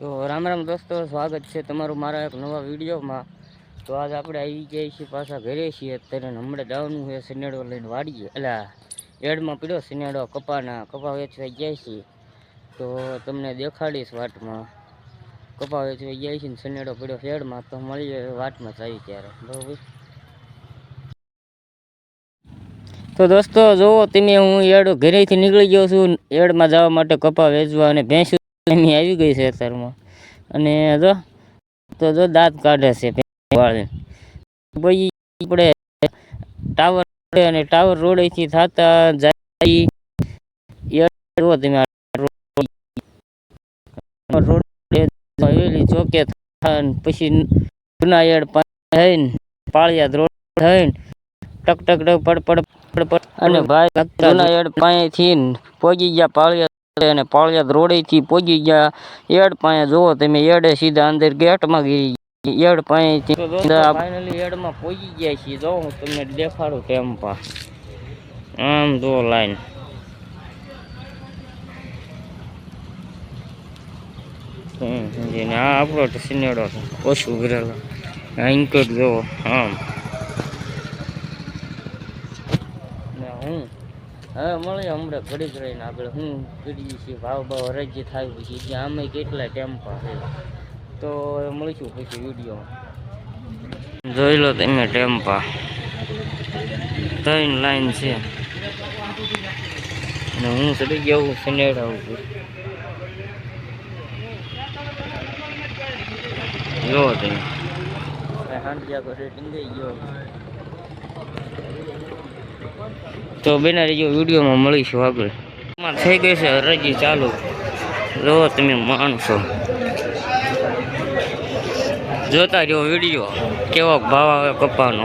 તો રામ રામ દોસ્તો, સ્વાગત છે તમારું મારા એક નવા વિડીયોમાં. તો આજ આપણે આવી ગયા છીએ પાછા ઘરે છીએ, અત્યારે હમણાં જવાનું હોય શનેડો લઈને વાડીએ. એટલે એડમાં પીડ્યો શનેડો કપાના, કપા વેચવા ગયા છીએ. તો તમને દેખાડીશ વાટમાં. કપા વેચવા ગયા છીએ ને શનેડો પીડ્યો શેડમાં તો મળીએ વાટમાં જઈએ ત્યારે. બરાબર? તો દોસ્તો, જુઓ તમે હું એડ ઘરેથી નીકળી ગયો છું, એડમાં જવા માટે કપા વેચવા અને ભેંસ એની આવી ગઈ છે અત્યારમાં. અને જો, તો જો દાંત કાઢે છે ભેંસ વાળી પછી આપણે ટાવર રોડે અને ટાવર રોડેથી થતા જાય એડ જુઓ તમે આ રોડ. રોડ હવેલી ચોકે થાય ને પછી જૂના એડ પાસે થઈને પાળિયાદ રોડ થઈને ટક ટક ટક પડ પડ પડ પડ અને ભાઈ જૂના એડ પાસેથી ને પહોંચી ગયા પાળિયાદ અને પાળિયાદ રોડેથી પહોંચી ગયા. એડ પાસે જુઓ તમે એડે સીધા અંદર ગેટમાં ગઈ. એડ પાસેથી ફાઇનલી એડમાં પહોંચી ગયા છીએ. જો હું તમને દેખાડું ટેમ્પા આમ જો લાઈન હમ સમજીને આ આપણો તો સિનેડો છે. ઓછું ગરેલો ઇન્કટ જોવો આમ. ને હું હવે મળીએ હમણાં ઘડીક રહીને આગળ. હું કરીએ છીએ ભાવ ભાવ હરાજી થાય પછી ત્યાં આમે કેટલા ટેમ્પા છે. તો મળીશું પછી વીડિયો જોઈ લો તમે ટેમ્પા. ત્રણ લાઈન છે. અને હું ચડી ગયો હું સનેડા ઉપર. જો તમે. હાંડિયા રેટિંગ ટીંગાઈ ગયો. તો બેના રેજો વિડીયોમાં મળીશું આગળ. થઈ ગઈ છે રજી ચાલુ. જો તમે માણસો. જોતા રહ્યો વીડિયો, કેવો ભાવ આવે કપાનો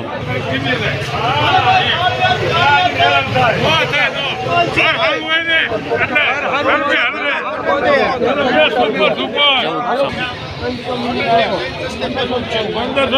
પંદરસો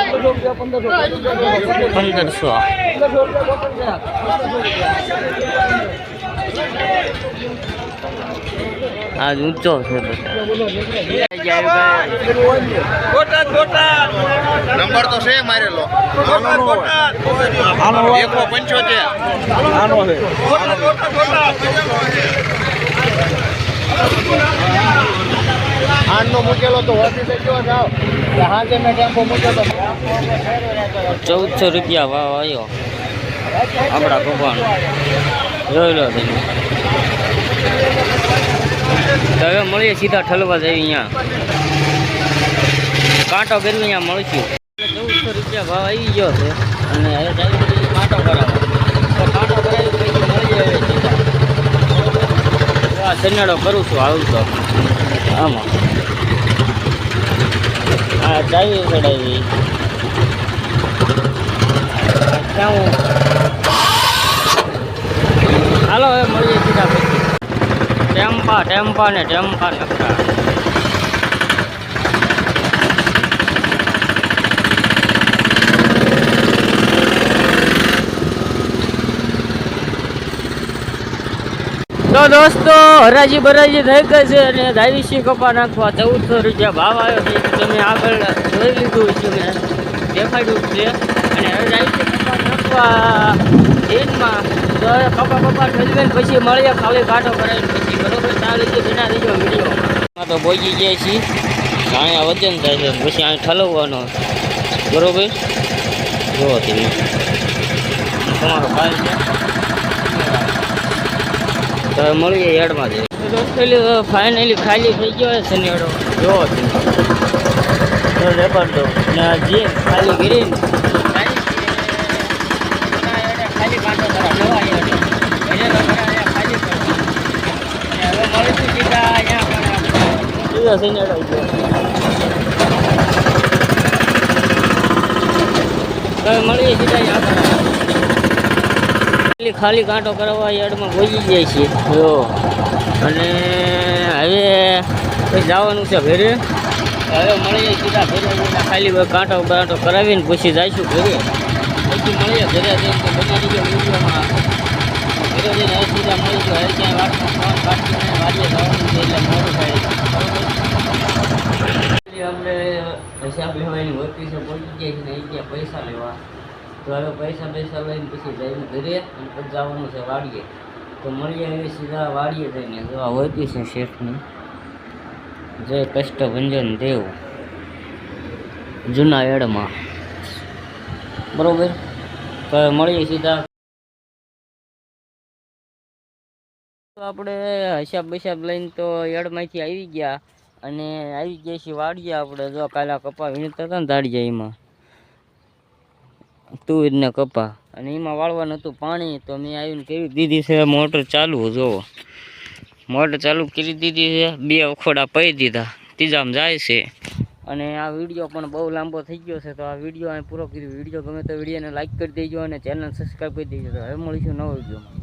ભાવ છે કપા પંદરસો આજ ઊંચો છે નંબર તો છે મારેલો એકસો પંચોતેર આઠનો મૂકેલો તો ઓફિસે કયો જાવ હાજે મેં ટેમ્પો મૂક્યો તો ચૌદસો રૂપિયા વાવ આવ્યો. આપણા કપાનો જોઈ લો તમે. મળીએ સીધા ઠલવા જઈએ અહીંયા. કાંટો ફેરવી અહીંયા મળશું ચૌદસો રૂપિયા ભાવ આવી ગયો છે. અને કાંટો કરાવો કાંટો કરાવી મળીએ હવે આ સન્નાડો કરું છું આવું તો. આમાં. આ ચાવી ચડાવી. હાલો હવે મળીએ સીધા પછી. ટેમ્પા ટેમ્પા ને ટેમ્પા નકરા. તો દોસ્તો, હરાજી બરાજી થઈ ગઈ છે અને દાવીસી કપા નાખવા ચૌદસો રૂપિયા ભાવ આવ્યો છે. તમે આગળ જોઈ લીધું છે મેં દેખાડ્યું છે. અને હવે દાવીસી કપા નાખવા દિનમાં તો કપા કપા ઠલવે પછી મળીએ ખાલી કાંટો કરાવીને પછી. બરોબર? ત્યાં રીતે બના દેજો વીડિયો તો બોજી ગયા છીએ. અહીંયા વજન થાય છે પછી અહીં ઠલવવાનો. બરોબર? જુઓ તમે. તમારો ભાઈ છે. તો હવે મળીએ યાર્ડમાં જઈએ ફાઇનલી ખાલી થઈ ગયો છે શનિવારો. જોવો રેપર તો દો. ને જે ખાલી ગીરી ખાલી કાંટો નવા હવે મળીશું સીધા અડાઈ ગયો મળીએ સીધા અહીંયા. ખાલી ખાલી કાંટો કરવા યાર્ડમાં પહોંચી જાય છે. જો. અને હવે પછી જવાનું છે ઘરે. હવે મળીએ સીધા ઘરે ખાલી કાંટો બાંટો કરાવીને પછી જઈશું ઘરે. પછી મળીએ ઘરે બનાવી ગયો વિડીયોમાં. ઘરે જઈને હવે સીધા મળીશું. હવે ક્યાંય વાતમાં ફોન કાઢીને વાડીએ જવાનું છે એટલે મોડું થાય. અમને હિસાબ લેવાની ઓફિસે પહોંચી ગયા છે ને ગયા પૈસા લેવા? તો હવે પૈસા પૈસા લઈને પછી જઈને ઘરે અને પછી જવાનું છે વાડીએ. તો મળીએ એ સીધા વાડીએ જઈને. જોવા હોતી છે શેઠની. જય કષ્ટ ભંજન દેવ. જૂના એડમાં. બરોબર? તો હવે મળીએ સીધા. આપણે હિસાબ બિસાબ લઈને તો એડમાંથી આવી ગયા. અને આવી ગયા છીએ વાડીએ આપણે. જો કાલે કપા વીણતા હતા ને દાડિયા એમાં. તુવેર ને કપા. અને એમાં વાળવાનું હતું પાણી, તો મેં આવીને કેવી દીધી છે, મોટર ચાલુ જોવો. મોટર ચાલુ કરી દીધી છે, બે અખોડા પહી દીધા. ત્રીજામાં જાય છે. અને આ વીડિયો પણ બહુ લાંબો થઈ ગયો છે, તો આ વીડિયો અહીં પૂરો કર્યો. વીડિયો ગમે તો વિડીયોને લાઇક કરી દેજો અને ચેનલ સબસ્ક્રાઈબ કરી દેજો. તો હવે મળીશું નવો વિડીયોમાં.